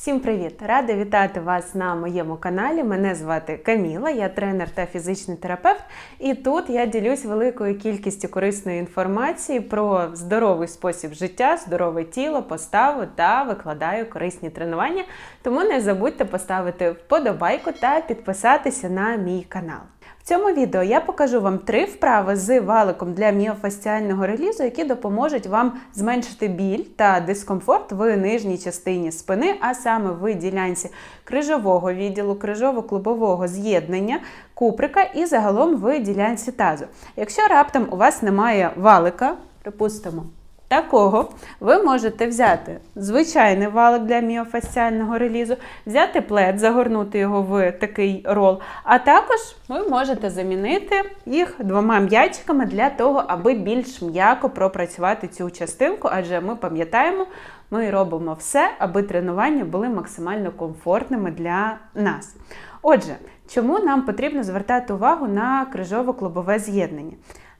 Всім привіт! Рада вітати вас на моєму каналі. Мене звати Каміла, я тренер та фізичний терапевт. І тут я ділюсь великою кількістю корисної інформації про здоровий спосіб життя, здорове тіло, поставу та викладаю корисні тренування. Тому не забудьте поставити вподобайку та підписатися на мій канал. В цьому відео я покажу вам три вправи з валиком для міофасціального релізу, які допоможуть вам зменшити біль та дискомфорт в нижній частині спини, а саме в ділянці крижового відділу, крижово-клубового з'єднання, куприка і загалом в ділянці тазу. Якщо раптом у вас немає валика, припустимо. Такого ви можете взяти звичайний валик для міофасціального релізу, взяти плед, загорнути його в такий рол, а також ви можете замінити їх двома м'ячиками для того, аби більш м'яко пропрацювати цю частинку, адже ми пам'ятаємо, ми робимо все, аби тренування були максимально комфортними для нас. Отже, чому нам потрібно звертати увагу на крижово-клубове з'єднання?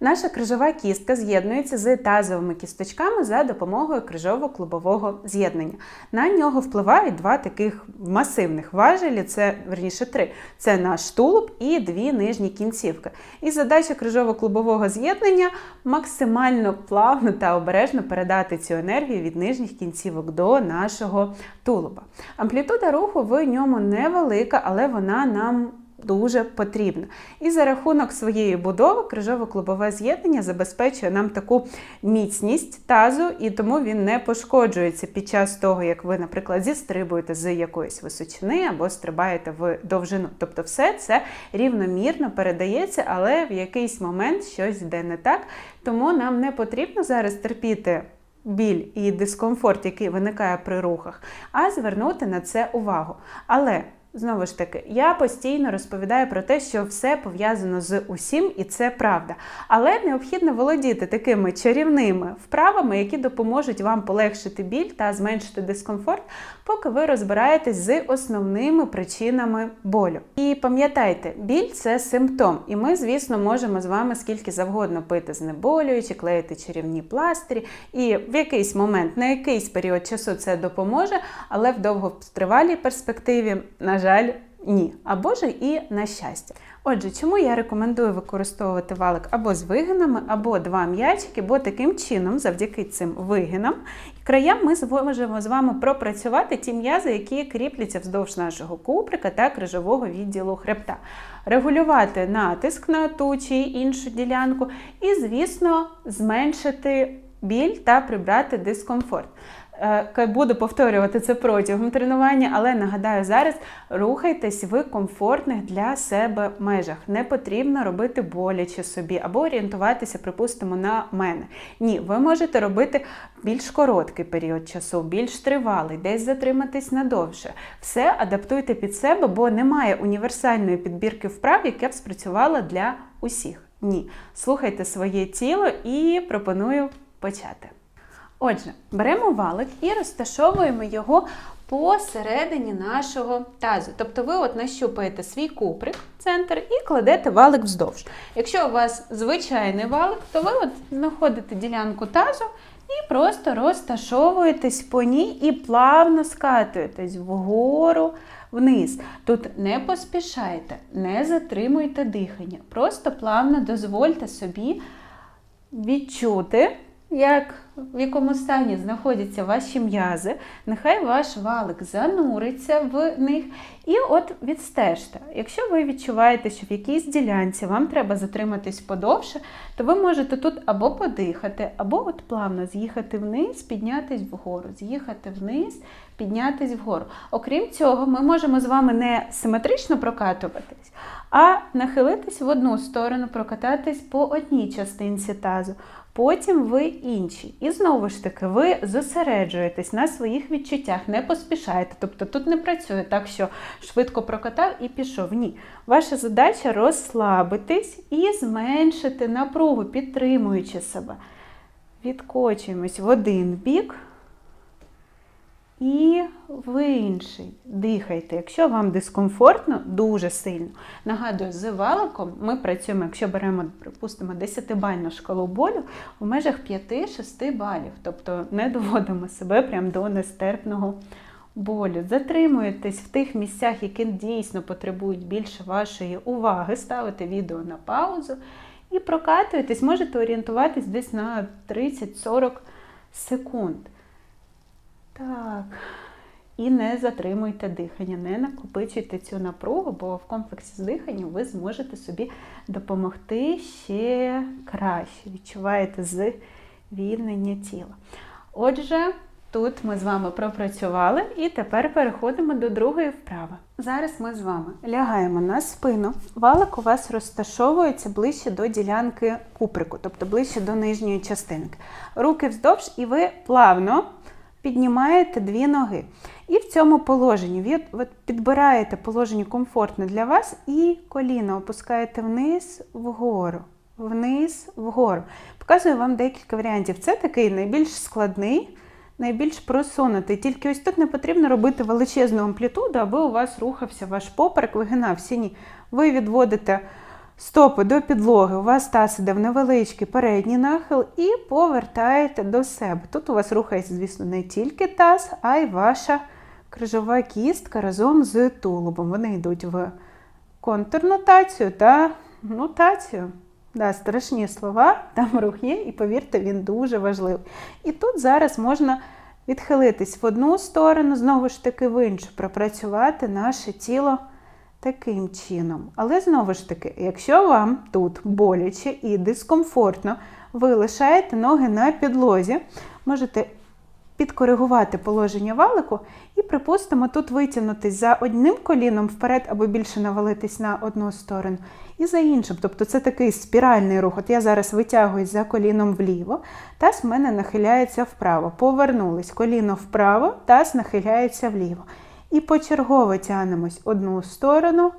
Наша крижова кістка з'єднується з тазовими кісточками за допомогою крижово-клубового з'єднання. На нього впливають два таких масивних важелі, це верніше три. Це наш тулуб і дві нижні кінцівки. І задача крижово-клубового з'єднання максимально плавно та обережно передати цю енергію від нижніх кінцівок до нашого тулуба. Амплітуда руху в ньому невелика, але вона нам дуже потрібно. І за рахунок своєї будови крижово-клубове з'єднання забезпечує нам таку міцність тазу, і тому він не пошкоджується під час того, як ви, наприклад, зістрибуєте з якоїсь височини або стрибаєте в довжину. Тобто, все це рівномірно передається, але в якийсь момент щось йде не так. Тому нам не потрібно зараз терпіти. Біль і дискомфорт, який виникає при рухах, а звернути на це увагу. Але Знову ж таки, я постійно розповідаю про те, що все пов'язано з усім, і це правда. Але необхідно володіти такими чарівними вправами, які допоможуть вам полегшити біль та зменшити дискомфорт, поки ви розбираєтесь з основними причинами болю. І пам'ятайте, біль це симптом, і ми, звісно, можемо з вами скільки завгодно пити знеболюючи, клеїти чарівні пластирі, і в якийсь момент, на якийсь період часу це допоможе, але в довготривалій перспективі, на жаль, ні. Або ж і на щастя. Отже, чому я рекомендую використовувати валик або з вигинами, або два м'ячики, бо таким чином, завдяки цим вигинам, краям ми зможемо з вами пропрацювати ті м'язи, які кріпляться вздовж нашого куприка та крижового відділу хребта, регулювати натиск на ту чи іншу ділянку, і, звісно, зменшити біль та прибрати дискомфорт. Е, буду повторювати це протягом тренування, але нагадаю, зараз рухайтесь в комфортних для себе межах. Не потрібно робити боляче собі або орієнтуватися, припустимо, на мене. Ні, ви можете робити більш короткий період часу, більш тривалий, десь затриматись надовше. Все адаптуйте під себе, бо немає універсальної підбірки вправ, яка б спрацювала для усіх. Ні. Слухайте своє тіло і пропоную почати. Отже, беремо валик і розташовуємо його посередині нашого тазу. Тобто ви от нащупаєте свій куприк, центр, і кладете валик вздовж. Якщо у вас звичайний валик, то ви от знаходите ділянку тазу і просто розташовуєтесь по ній і плавно скатуєтесь вгору. Вниз. Тут не поспішайте, не затримуйте дихання. Просто плавно дозвольте собі відчути як в якому стані знаходяться ваші м'язи, нехай ваш валик зануриться в них і от відстежте. Якщо ви відчуваєте, що в якійсь ділянці вам треба затриматись подовше, то ви можете тут або подихати, або от плавно з'їхати вниз, піднятись вгору, з'їхати вниз, піднятись вгору. Окрім цього, ми можемо з вами не симетрично прокатуватись, а нахилитись в одну сторону, прокататись по одній частинці тазу потім ви інші. І знову ж таки, ви зосереджуєтесь на своїх відчуттях, не поспішаєте. Тобто тут не працює так, що швидко прокатав і пішов. Ні. Ваша задача розслабитись і зменшити напругу, підтримуючи себе. Відкочуємось в один бік і в інший. Дихайте. Якщо вам дискомфортно, дуже сильно. Нагадую, з валиком ми працюємо, якщо беремо, припустимо, 10-бальну шкалу болю в межах 5-6 балів. Тобто не доводимо себе прямо до нестерпного болю. Затримуєтесь в тих місцях, які дійсно потребують більше вашої уваги, ставите відео на паузу і прокатуєтесь, можете орієнтуватись десь на 30-40 секунд. Так. І не затримуйте дихання, не накопичуйте цю напругу, бо в комплексі з диханням ви зможете собі допомогти ще краще. Відчуваєте звільнення тіла. Отже, тут ми з вами пропрацювали і тепер переходимо до другої вправи. Зараз ми з вами лягаємо на спину. Валик у вас розташовується ближче до ділянки куприку, тобто ближче до нижньої частинки. Руки вздовж, і ви плавно піднімаєте дві ноги. І в цьому положенні ви підбираєте положення комфортне для вас і коліно опускаєте вниз, вгору, вниз, вгору. Показую вам декілька варіантів. Це такий найбільш складний, найбільш просунутий. Тільки ось тут не потрібно робити величезну амплітуду, аби у вас рухався ваш поперек, вигинався. Ні. Ви відводите стопи до підлоги, у вас таз іде в невеличкий передній нахил і повертаєте до себе. Тут у вас рухається, звісно, не тільки таз, а й ваша крижова кістка разом з тулубом. Вони йдуть в контрнотацію та нотацію. Да, страшні слова, там рух є, і повірте, він дуже важливий. І тут зараз можна відхилитись в одну сторону, знову ж таки в іншу, пропрацювати наше тіло таким чином. Але знову ж таки, якщо вам тут боляче і дискомфортно, ви лишаєте ноги на підлозі, можете підкоригувати положення валику і, припустимо, тут витягнутися за одним коліном вперед або більше навалитись на одну сторону, і за іншим. Тобто це такий спіральний рух. От я зараз витягуюсь за коліном вліво, таз в мене нахиляється вправо. Повернулись коліно вправо, таз нахиляється вліво. І почергово тягнемось одну сторону,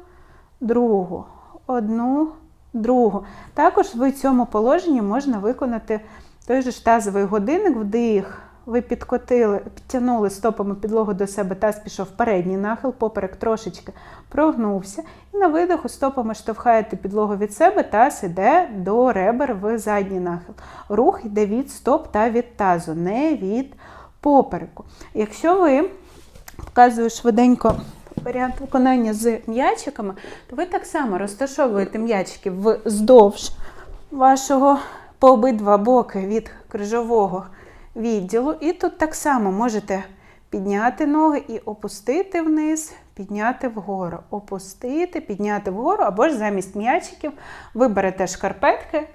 другу, одну, другу. Також в цьому положенні можна виконати той же тазовий годинник, вдих. Ви підкотили, підтягнули стопами підлогу до себе, таз пішов в передній нахил, поперек трошечки прогнувся. І на видиху стопами штовхаєте підлогу від себе, таз іде до ребер в задній нахил. Рух йде від стоп та від тазу, не від попереку. Якщо ви показую швиденько варіант виконання з м'ячиками, то ви так само розташовуєте м'ячики вздовж вашого по обидва боки від крижового відділу. І тут так само можете підняти ноги і опустити вниз, підняти вгору, опустити, підняти вгору, або ж замість м'ячиків ви берете шкарпетки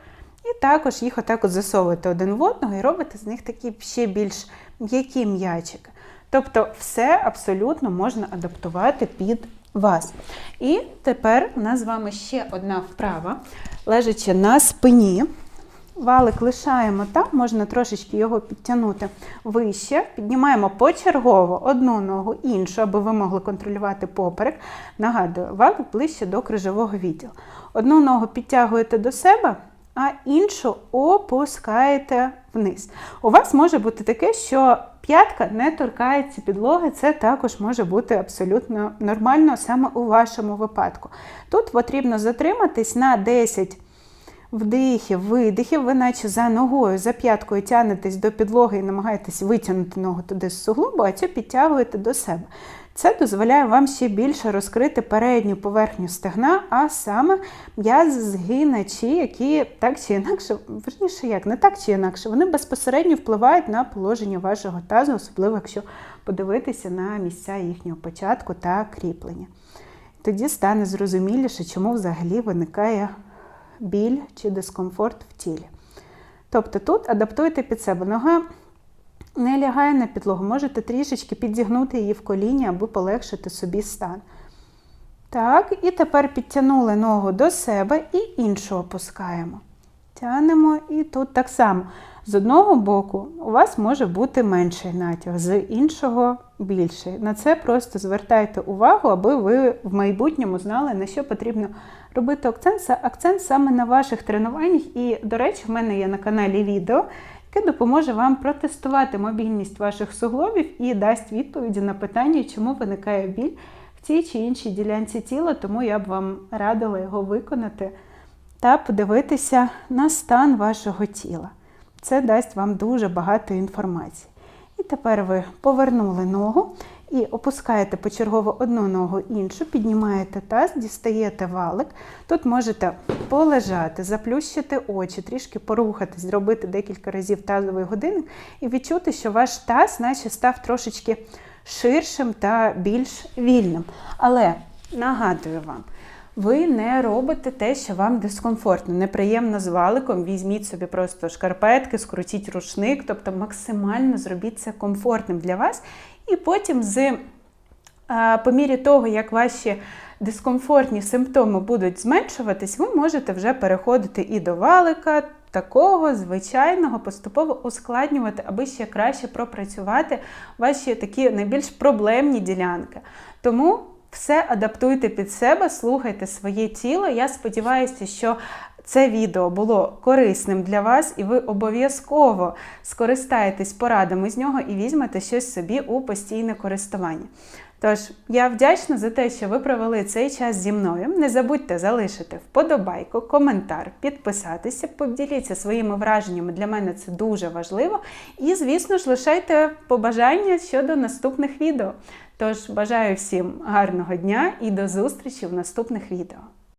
і також їх отак от засовуєте один в одного і робите з них такі ще більш м'які м'ячики. Тобто все абсолютно можна адаптувати під вас. І тепер у нас з вами ще одна вправа, лежачи на спині. Валик лишаємо там, можна трошечки його підтягнути вище. Піднімаємо почергово одну ногу, іншу, аби ви могли контролювати поперек. Нагадую, валик ближче до крижового відділу. Одну ногу підтягуєте до себе, а іншу опускаєте вниз. У вас може бути таке, що п'ятка не торкається підлоги, це також може бути абсолютно нормально саме у вашому випадку. Тут потрібно затриматись на 10 вдихів, видихів, ви наче за ногою, за п'яткою тягнетесь до підлоги і намагаєтесь витягнути ногу туди з суглобу, а цю підтягуєте до себе. Це дозволяє вам ще більше розкрити передню поверхню стегна, а саме м'язи згиначі, які так чи інакше, верніше як, не так чи інакше, вони безпосередньо впливають на положення вашого тазу, особливо якщо подивитися на місця їхнього початку та кріплення. Тоді стане зрозуміліше, чому взагалі виникає біль чи дискомфорт в тілі. Тобто тут адаптуйте під себе нога. Не лягає на підлогу, можете трішечки підігнути її в коліні, аби полегшити собі стан. Так, і тепер підтягнули ногу до себе і іншу опускаємо. Тянемо і тут так само. З одного боку у вас може бути менший натяг, з іншого більший. На це просто звертайте увагу, аби ви в майбутньому знали, на що потрібно робити акцент, акцент саме на ваших тренуваннях. І, до речі, в мене є на каналі відео, яке допоможе вам протестувати мобільність ваших суглобів і дасть відповіді на питання, чому виникає біль в цій чи іншій ділянці тіла, тому я б вам радила його виконати та подивитися на стан вашого тіла. Це дасть вам дуже багато інформації. І тепер ви повернули ногу І опускаєте почергово одну ногу іншу, піднімаєте таз, дістаєте валик. Тут можете полежати, заплющити очі, трішки порухатись, зробити декілька разів тазовий годинник і відчути, що ваш таз наче став трошечки ширшим та більш вільним. Але нагадую вам, ви не робите те, що вам дискомфортно, неприємно з валиком. Візьміть собі просто шкарпетки, скрутіть рушник, тобто максимально зробіть це комфортним для вас. І потім, з а, по мірі того, як ваші дискомфортні симптоми будуть зменшуватись, ви можете вже переходити і до валика. Такого звичайного поступово ускладнювати, аби ще краще пропрацювати ваші такі найбільш проблемні ділянки. Тому все адаптуйте під себе, слухайте своє тіло. Я сподіваюся, що це відео було корисним для вас, і ви обов'язково скористаєтесь порадами з нього і візьмете щось собі у постійне користування. Тож, я вдячна за те, що ви провели цей час зі мною. Не забудьте залишити вподобайку, коментар, підписатися, поділіться своїми враженнями. Для мене це дуже важливо. І, звісно ж, лишайте побажання щодо наступних відео. Тож бажаю всім гарного дня і до зустрічі в наступних відео.